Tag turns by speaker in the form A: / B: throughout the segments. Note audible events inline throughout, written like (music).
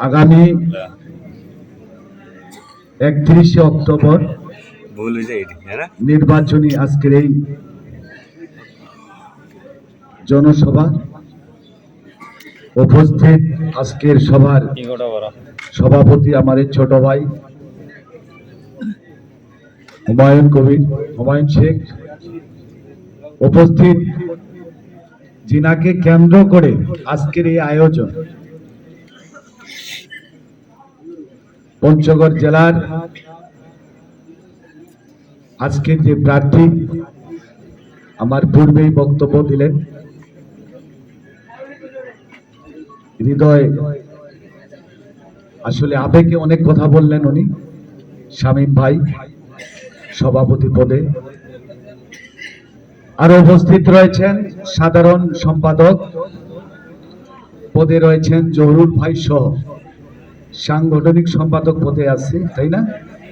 A: আগামী একত্রিশে অক্টোবর
B: হ্যাঁ?
A: নির্বাচনী আজকের এই জনসভা উপস্থিত আজকের সভার সভাপতি আমার ছোট ভাই হুমায়ুন কবির হুমায়ুন শেখ উপস্থিত জিনাকে কেন্দ্র করে আজকের এই আয়োজন পঞ্চগড় জেলার আজকের যে প্রার্থী, আমার পূর্বেই বক্তব্য দিলেন। হৃদয়, আসলে আবেগে অনেক কথা বললেন উনি, শামীম ভাই, সভাপতি পদে। আর উপস্থিত রয়েছেন সাধারণ সম্পাদক, পদে রয়েছেন জহুরুল ভাই সহ। সাংগঠনিক সম্পাদক পদে আছে, তাই না?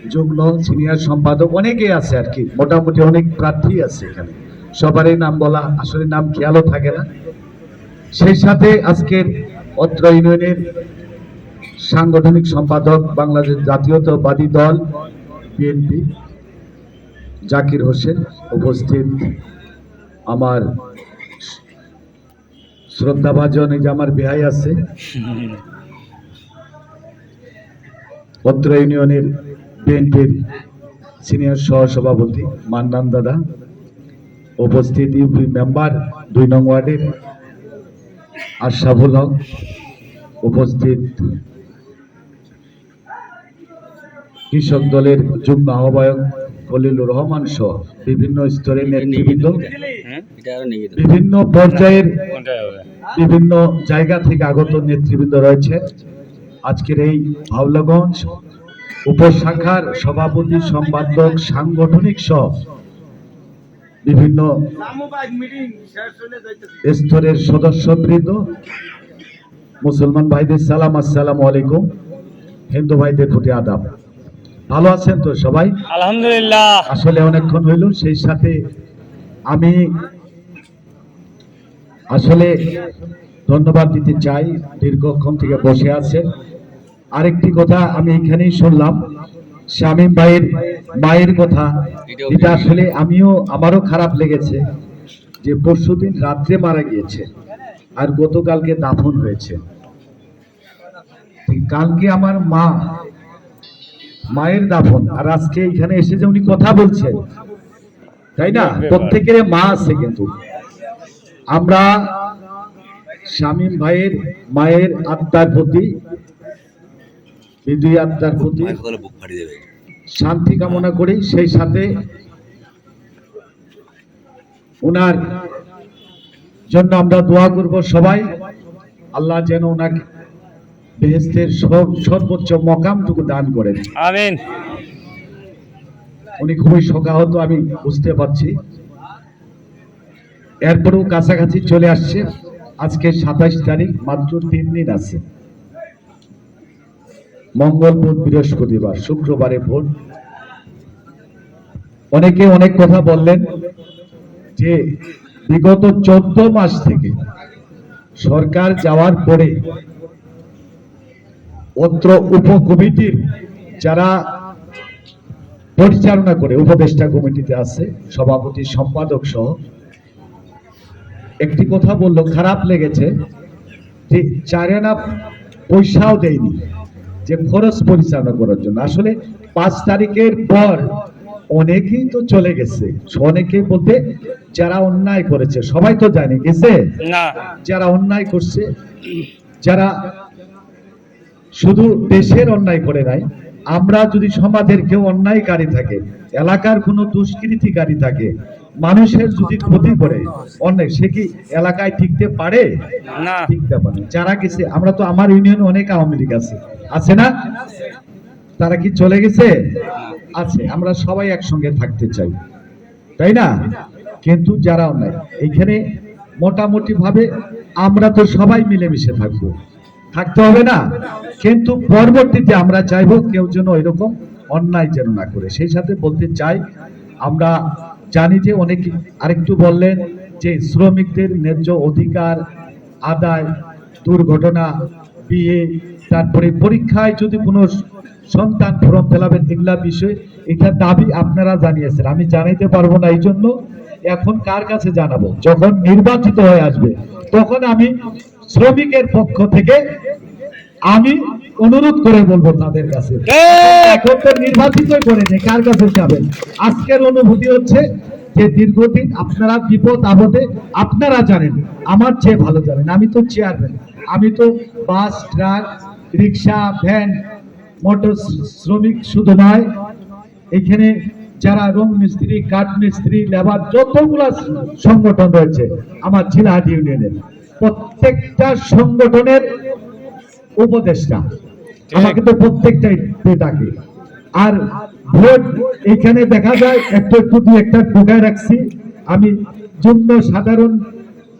A: যুগ্ম সিনিয়র সম্পাদক অনেকে আছে আর কি, মোটামুটি অনেক প্রার্থী আছে এখানে। সবারই নাম বলা, আসলে নাম খেয়ালও থাকে না। সেই সাথে আজকের অত্র ইউনিয়নের সাংগঠনিক সম্পাদক বাংলাদেশ জাতীয়তাবাদী দল, বিএনপি, জাকির হোসেন উপস্থিত। আমার শ্রদ্ধাভাজন এই যে আমার বেহাই আছে (laughs) অত্র ইউনিয়নের বিএনপির সিনিয়র সহসভাপতি মান্নান দাদা উপস্থিত ইউপি মেম্বার দুই নং ওয়ার্ডের আশরাফুল হক উপস্থিত কৃষক দলের যুগ্ম আহ্বায়ক খলিলুর রহমান সহ বিভিন্ন স্তরের নেতৃবৃন্দ
B: হ্যাঁ?
A: বিভিন্ন পর্যায়ের বিভিন্ন জায়গা থেকে আগত নেতৃবৃন্দ রয়েছে। আজকের এই ভাওলগঞ্জ উপশাখার সভাপতি সম্পাদক সাংগঠনিক সহ বিভিন্ন স্তরের সদস্যবৃন্দ মুসলমান ভাইদের সালাম আসসালামু আলাইকুম। হিন্দু ভাইদের প্রতি আদাব। ভালো আছেন তো সবাই?
B: আলহামদুলিল্লাহ।
A: আসলে অনেকক্ষণ হইল সেই সাথে আমি আসলে ধন্যবাদ দিতে চাই দীর্ঘক্ষণ থেকে বসে আছেন। আরেকটি কথা আমি এখানেই শুনলাম। শামীম ভাইয়ের মায়ের কথা। এটা আসলে আমিও আমারও খারাপ লেগেছে যে পরশুদিন রাত্রে মারা গিয়েছে আর গতকালকে দাফন হয়েছে। কালকে আমার মা মায়ের দাফন আর আজকে এখানে এসে যে উনি কথা বলছেন তাই না? প্রত্যেকের মা আছে কিন্তু। আমরা শামীম ভাইয়ের মায়ের আত্মার প্রতি বিজয়ী আত্মার প্রতি শান্তি কামনা করি সেই সাথে ওনার জন্য আমরা দোয়া করব সবাই। আল্লাহ যেন ওনাকে বেহেস্তের সর- সর্বোচ্চ মকামটুকু দান করেন।
B: আমিন।
A: উনি খুবই শোকাহত আমি বুঝতে পারছি। এরপরেও কাছাকাছি চলে আসছে। আজকে সাতাইশ তারিখ মাত্র তিন দিন আছে। মঙ্গল বুধ বৃহস্পতিবার, শুক্রবারে ভোট অনেকে অনেক কথা বললেন যে বিগত চোদ্দ মাস থেকে সরকার যাওয়ার পরে অত্র উপ কমিটির যারা পরিচালনা করে, উপদেষ্টা কমিটিতে আছে, সভাপতি, সম্পাদক সহ, একটি কথা বলল, খারাপ লেগেছে যে চারেনা পয়সাও দেয়নি। যে খরচ পরিচালনা করার জন্য। আসলে পাঁচ তারিখের পর অনেকেই তো চলে গেছে। অনেকেই বলতে যারা অন্যায় করেছে সবাই তো জানে গেছে? যারা অন্যায় করছে যারা শুধু দেশের অন্যায় করে নাই আমরা যদি সমাজের কেউ অন্যায়কারী থাকে এলাকার কোনো দুষ্কৃতিকারী থাকে মানুষের যদি ক্ষতি করে অন্যায় সে কি এলাকায় টিকতে পারে?
B: না।
A: টিকতে পারে যারা গেছে আমরা তো আমার ইউনিয়নে অনেক আওয়ামী লীগ আছে। আছে না? তারা কি চলে গেছে? আছে, আমরা সবাই একসঙ্গে থাকতে চাই। তাই না? কিন্তু যারাও অন্যায় এখানে মোটামুটি ভাবে আমরা তো সবাই মিলেমিশে থাকব। থাকতে হবে না? কিন্তু পরবর্তীতে আমরা চাইব কেউ যেন এরকম অন্যায় যেন না করে। সেই সাথে বলতে চাই, আমরা জানি যে অনেক আরেকটু বললেন যে শ্রমিকদের ন্যায্য অধিকার, আদায়, দুর্ঘটনা, বিয়ে তারপরে পরীক্ষায় যদি কোনো সন্তান ফর্ম ফেলাবেন এগুলা বিষয়ে এটা দাবি আপনারা জানিয়েছেন। আমি জানাইতে পারব না এই জন্য এখন কার কাছে জানাব? যখন নির্বাচিত হয়ে আসবে তখন আমি শ্রমিকের পক্ষ থেকে আমি অনুরোধ করে বলব তাদের কাছে। এখন তো নির্বাচিত করে নেই কার কাছে যাবেন? আজকের অনুভূতি হচ্ছে যে দীর্ঘদিন আপনারা বিপদ আপদে আপনারা জানেন আমার চেয়ে ভালো জানেন। আমি তো চেয়ারম্যান আমি তো bus truck rickshaw van motor শ্রমিক শুধু নয় এখানে যারা রং মিস্ত্রি কাঠ মিস্ত্রি লেবার যতগুলা সংগঠন রয়েছে আমার ঝিলাহাট ইউনিয়নের প্রত্যেকটা সংগঠনের উপদেষ্টা আমাকে তো প্রত্যেকটাই ডাকে আর ভোট এখানে দেখা যায় একটু একটু দুই একটা ঢুকায় রাখছি। আমি যুগ্ম সাধারণ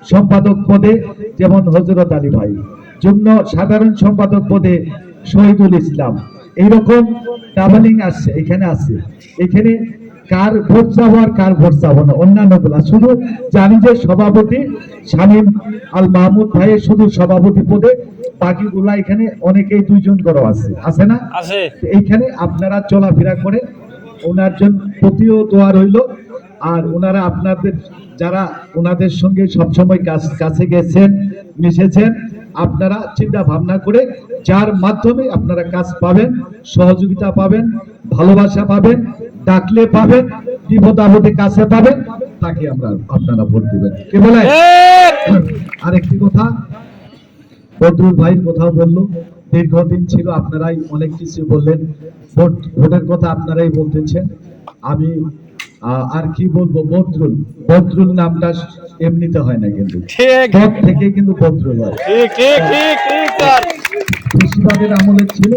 A: সম্পাদক পদে যেমন হজরত আলী ভাই যুগ্ম সাধারণ সম্পাদক পদে শহীদুল ইসলাম। এইরকম ট্রাভেলিং আসছে এখানে আছে। এখানে কার ভোট চাবো আর কার ভোট চাবো না অন্যান্যগুলা। শুধু জানি যে সভাপতি শামীম আল মাহমুদ ভাইয়ের শুধু সভাপতি পদে বাকিগুলা এখানে অনেকেই দুইজন করে আছে। আছে না? এইখানে আপনারা চলাফেরা করে ওনার জন্য প্রতিও দোয়া রইল। আর ওনারা আপনাদের যারা ওনাদের সঙ্গে সবসময় কাছে গেছেন মিশেছেন আপনারা চিন্তা ভাবনা করে যার মাধ্যমে আপনারা কাজ পাবেন সহযোগিতা পাবেন ভালোবাসা পাবেন ডাকলে পাবেন বিপদ আপদে কাছে পাবেন তাকে আমরা আপনারা ভোট দেবেন। কে বলে? আরেকটি কথা বদরুল ভাইয়ের কথাও বলল দীর্ঘদিন ছিল আপনারাই অনেক কিছু বললেন ভোট ভোটের কথা আপনারাই বলতেছেন। আমি আর কি বলব বদরুল। বদরুল নামটা এমনিতে হয় না কিন্তু। পদ থেকে কিন্তু বদরুল হয়।
B: ঠিক ঠিক ঠিক ঠিক স্যার।
A: বেশিরভাগের আমলে ছিল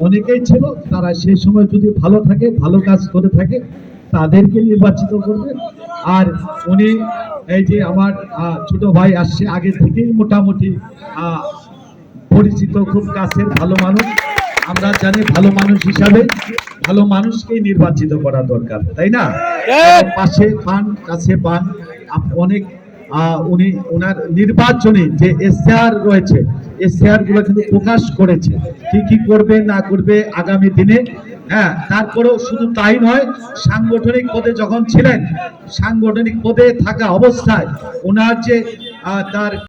A: অনেকেই ছিল তারা সেই সময় যদি ভালো থাকে ভালো কাজ করে থাকে তাদেরকে নির্বাচিত করবে। আর উনি এই যে আমার ছোট ভাই আসছে আগে থেকেই মোটামুটি পরিচিত খুব কাছের ভালো মানুষ। আমরা জানি ভালো মানুষ হিসাবে ভালো মানুষকেই নির্বাচিত করা দরকার তাই না। পাশে পান, কাছে পান অনেক উনি ওনার নির্বাচনে যে এসআর রয়েছে, এসআরগুলো কিন্তু প্রকাশ করেছে। কি কি করবে, না করবে আগামী দিনে হ্যাঁ তারপরেও শুধু তাই নয়, সাংগঠনিক পদে যখন ছিলেন, সাংগঠনিক পদে থাকা অবস্থায় ওনার যে তার